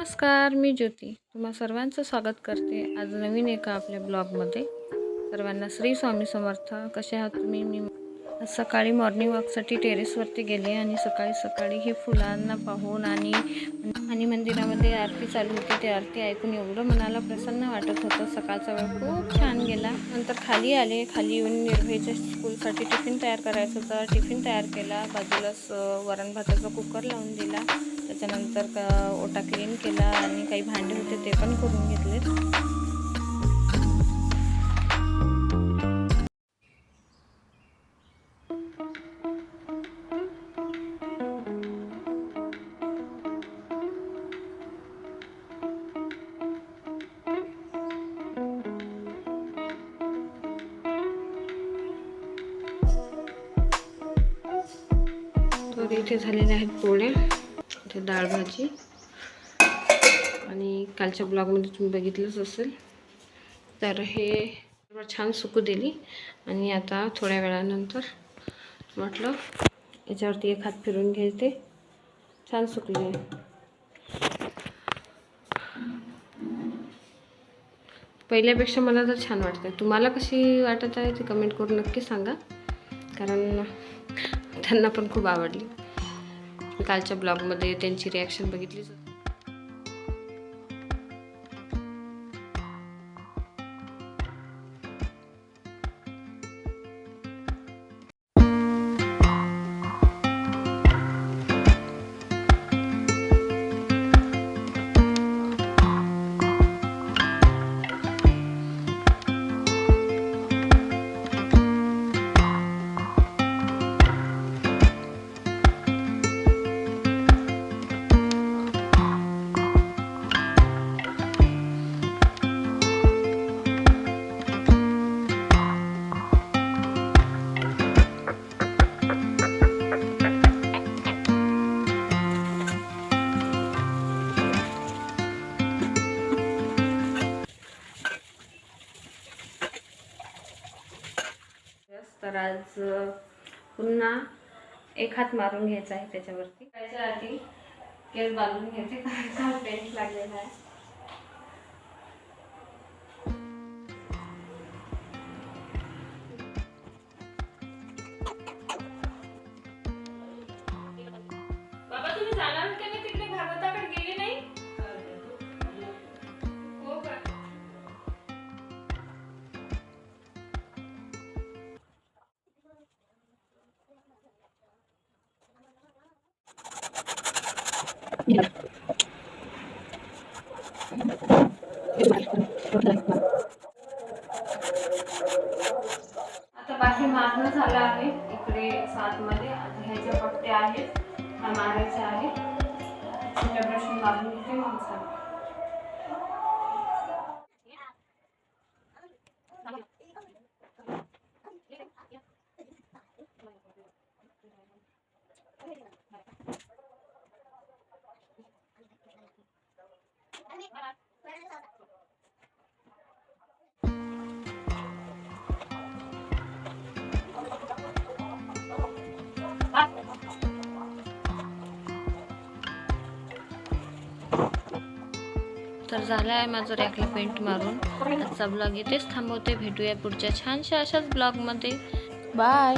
नमस्कार मी ज्योती. तुम्हा सर्वांचं स्वागत करते आज नवीन एका आपल्या ब्लॉगमध्ये. सर्वांना श्री स्वामी समर्थ. कसे आहात तुम्ही? मी सकाळी मॉर्निंग वॉकसाठी टेरेसवरती गेले आणि सकाळी सकाळी हे फुलांना पाहून आणि आणि मंदिरामध्ये आरती चालू होती. ते आरती ऐकून एवढं मनाला प्रसन्न वाटत होतं. सकाळचा वेळ खूप छान गेला. नंतर खाली आले. खाली येऊन निर्भयच्या स्कूलसाठी टिफिन तयार करायचं होतं. टिफिन तयार केला. बाजूलाच वरण भाताचा कुकर लावून दिला. त्याच्यानंतर का ओटा क्लीन केला आणि काही भांडे होते ते पण करून घेतले मग इथे झालेले आहेत पोळे. इथे डाळ भाजी. आणि कालच्या ब्लॉगमध्ये तुम्ही बघितलंच असेल. तर हे छान सुकू दिली. आणि आता थोड्या वेळानंतर म्हटलं याच्यावरती एक हात फिरून घ्यायचे. छान सुकली. आहे पहिल्यापेक्षा मला तर छान वाटतं. तुम्हाला कशी वाटत आहे ते कमेंट करून नक्की सांगा. कारण त्यांना पण खूप आवडली. कालच्या ब्लॉगमध्ये त्यांची रिॲक्शन बघितलीच होती. तर आज पुन्हा एक हात मारून घ्यायचा आहे त्याच्यावरती. त्याच्या आधी केस बांधून घ्यायचे कारण पेंट लागलेला आहे. बाबा तुम्ही जाणार आता बाकी मारणं झालं आहे. इकडे सातमध्ये आता ह्याच्या पट्ट्या आहेत ह्या मारायच्या आहेत छोट्या ब्रशने मारून घेते मग तर झालं आहे माझं रॅकला पेंट मारून. आजचा ब्लॉग इथेच थांबवते. भेटूया पुढच्या छानशा अशाच ब्लॉगमध्ये बाय